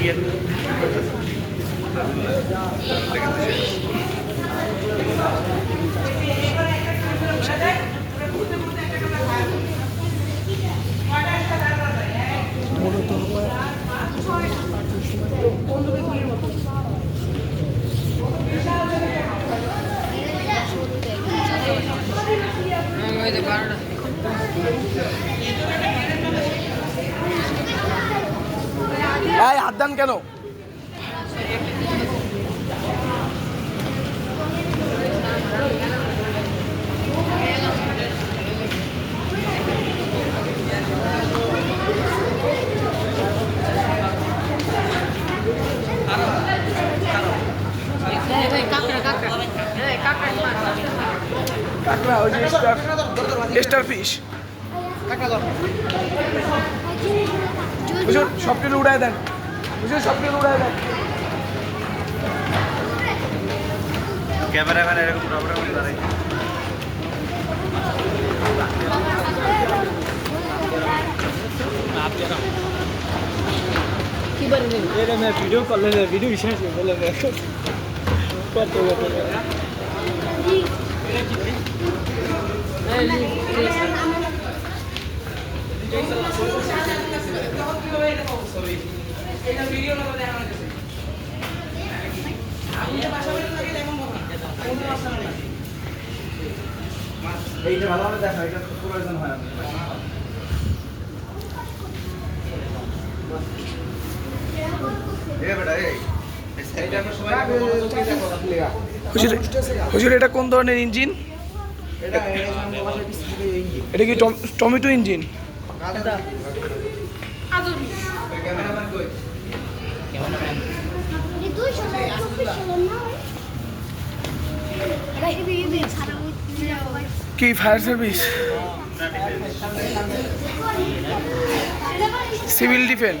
এই দেন কেন? কাঁকড়া ওই যে স্টার ফিশ। হুজুর সব কিছু मुझे सबके उड़ाएगा कैमरा मैन को प्रॉब्लम हो जा रही है। मैं वीडियो कॉल ले वीडियो रिसर्च में এইটা ভালোভাবে দেখা এটা খুব প্রয়োজন হয় হুজুর হুজুর এটা কোন ধরনের ইঞ্জিন? এটা এটা কি টমেটো ইঞ্জিন? ক্যামেরাম্যান কই? কি ফায়ার সার্ভিস সিভিল ডিফেন্স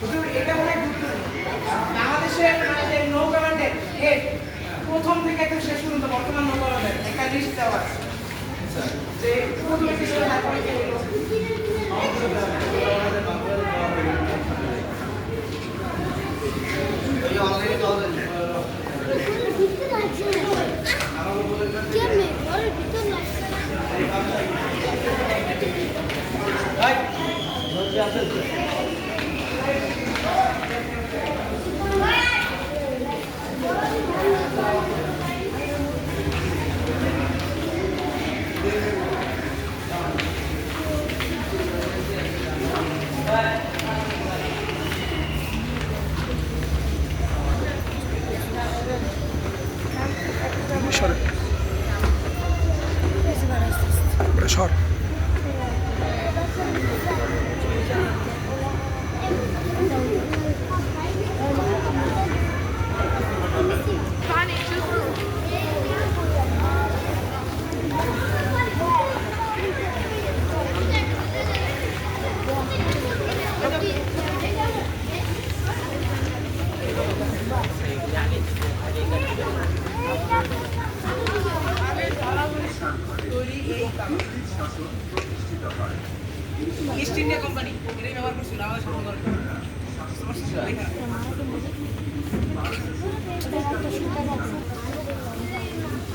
হুজুর, এটা মনে হয় গুরুত্বপূর্ণ। বাংলাদেশের মানে যে নৌ কমান্ডের head, প্রথম থেকে একদম শেষ পর্যন্ত বর্তমান নৌ কমান্ডের একটা লিস্ট দেওয়া আছে যে প্রথমে কি ছিল তারপরে কি হলো সর বড়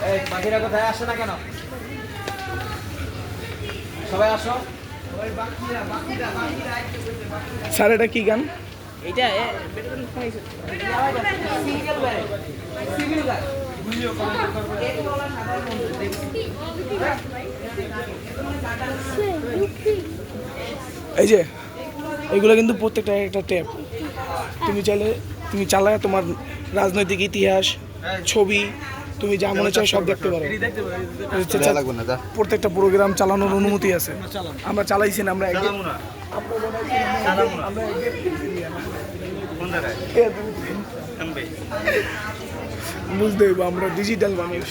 এই পাখিরা কোথায়? আসে না কেন? সবাই আসো। স্যার এটা কি গান? এটা এই যে এগুলো কিন্তু প্রত্যেকটা একটা ট্যাপ তুমি চাইলে তুমি চালায় তোমার রাজনৈতিক ইতিহাস ছবি তুমি যা মনে চায় সব দেখতে পারো। না যা। প্রত্যেকটা প্রোগ্রাম চালানোর অনুমতি আছে। আমরা চালাইছি না আমরা বুঝতে হইব আমরা ডিজিটাল মানুষ।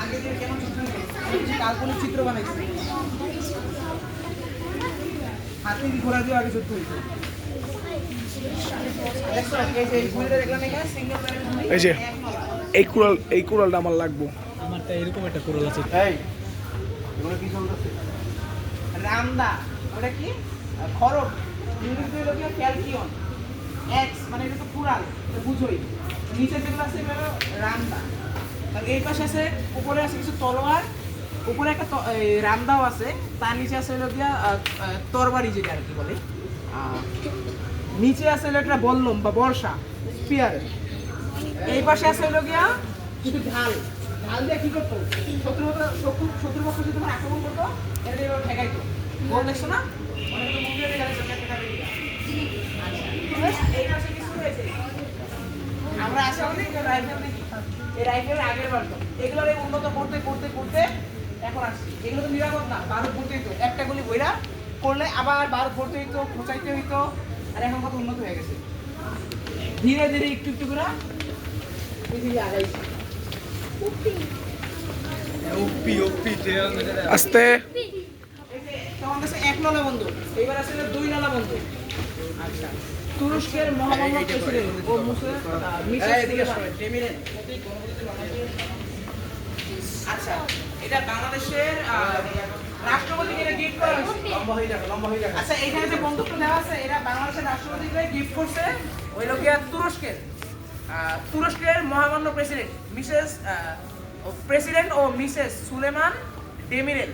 আগে যে কেমন চিত্র কাল্পনিক চিত্র বানাইছে। হাতে ঘোরা দিয়ে আগে হয়েছে এই যে এই কুড়াল এই কুড়ালটা আমার লাগবো। আমার তো এরকম একটা কোরাল আছে। এই এগুলো কি চলতেছে? রামদা ওটা কি? খরক ইংরেজিতে হলো কি ক্যালকিয়ন এক্স মানে এটা তো কুড়াল বুঝোই। নিচে যেগুলো আছে এগুলো রামদা। এই পাশে আছে, উপরে আছে কিছু তলোয়ার, উপরে একটা রামদাও আছে, তার নিচে আছে হলো গিয়া তরবারি যেটা আর কি বলে। নিচে আছে হলো একটা বল্লম বা বর্ষা স্পিয়ার এই পাশে আছে হলো গিয়া কিছু ঢাল। ঢাল দিয়ে কি করতো? শত্রু শত্রু শত্রুপক্ষ যদি তোমার আক্রমণ করতো, এটা ঠেকাইতো। বল দেখছ না? অনেক তো মুভি গেলে এই পাশে কিছু হয়েছে আমরা আসা অনেক রাইফেল দেখি এই রাইফেল আগের বার এগুলোর উন্নত করতে করতে করতে এখন আসছি। এগুলো তো নিরাপদ না বারো ভরতে হইতো। একটা গুলি বইরা করলে আবার বারো ভরতে হইতো খোঁচাইতে হইতো আর এখন কত উন্নত হয়ে গেছে। ধীরে ধীরে একটু একটু করে পৃথিবী আগাইছে। আস্তে। তখন কাছে এক নলা বন্ধু এইবার আসলে দুই নলা বন্ধু আচ্ছা। তুরস্কের মহামান্য প্রেসিডেন্ট ও আচ্ছা এটা বাংলাদেশের আহ, রাষ্ট্রপতিকে এটা গিফট করা হয়েছে? লম্বা হয়ে যাবে লম্বা হয়ে যাবে। আচ্ছা এখানে যে বন্ধুত্ব দেওয়া আছে এটা বাংলাদেশের রাষ্ট্রপতিকে গিফট করছে ওই লোকে তুরস্কের তুরস্কের মহামান্য প্রেসিডেন্ট মিসেস প্রেসিডেন্ট ও মিসেস সুলেমান ডেমিরেল।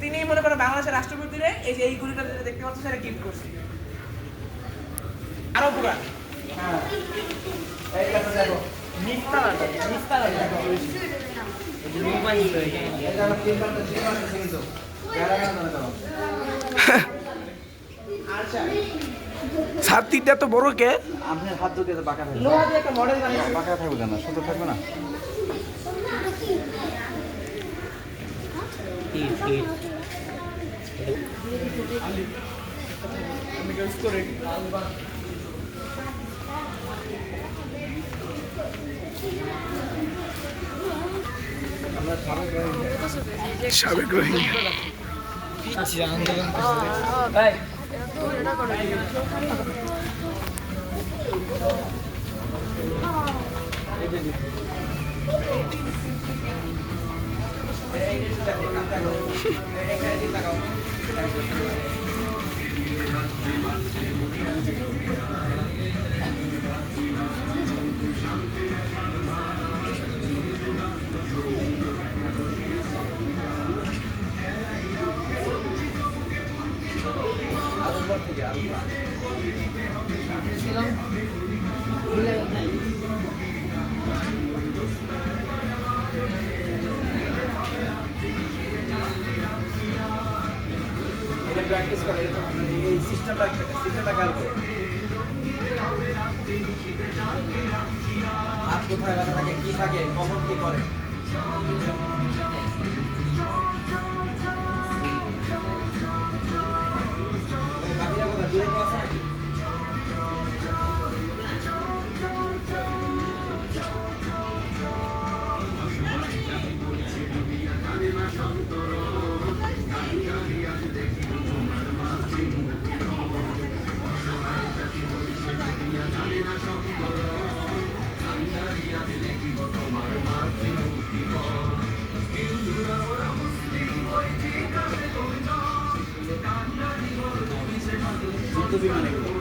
তিনি মনে করেন বাংলাদেশের রাষ্ট্রপতিরে এই যে এই গুলিটা দেখতে পাচ্ছেন সেটা গিফট করছে। আরও পুরান এই কথা দেখো নিস্তালা নিস্তালা মোবাইল এটা হলো তিন ঘণ্টা তিন কিন্তু বেড়া গেল না তো ছাতিটা তো বড় কে? আপনার হাত দুটো তো বাঁকা থাকবে লোহা দিয়ে একটা মডেল বানিয়েছে বাঁকা থাকবে কেন সুন্দর থাকবে না। 喋くれんやピッチであん。なしてはい প্র্যাকটিস করে এই সিস্টেমটা সিস্টেমটা খেয়াল কোথায় কি থাকে কখন কি করে? 首まで。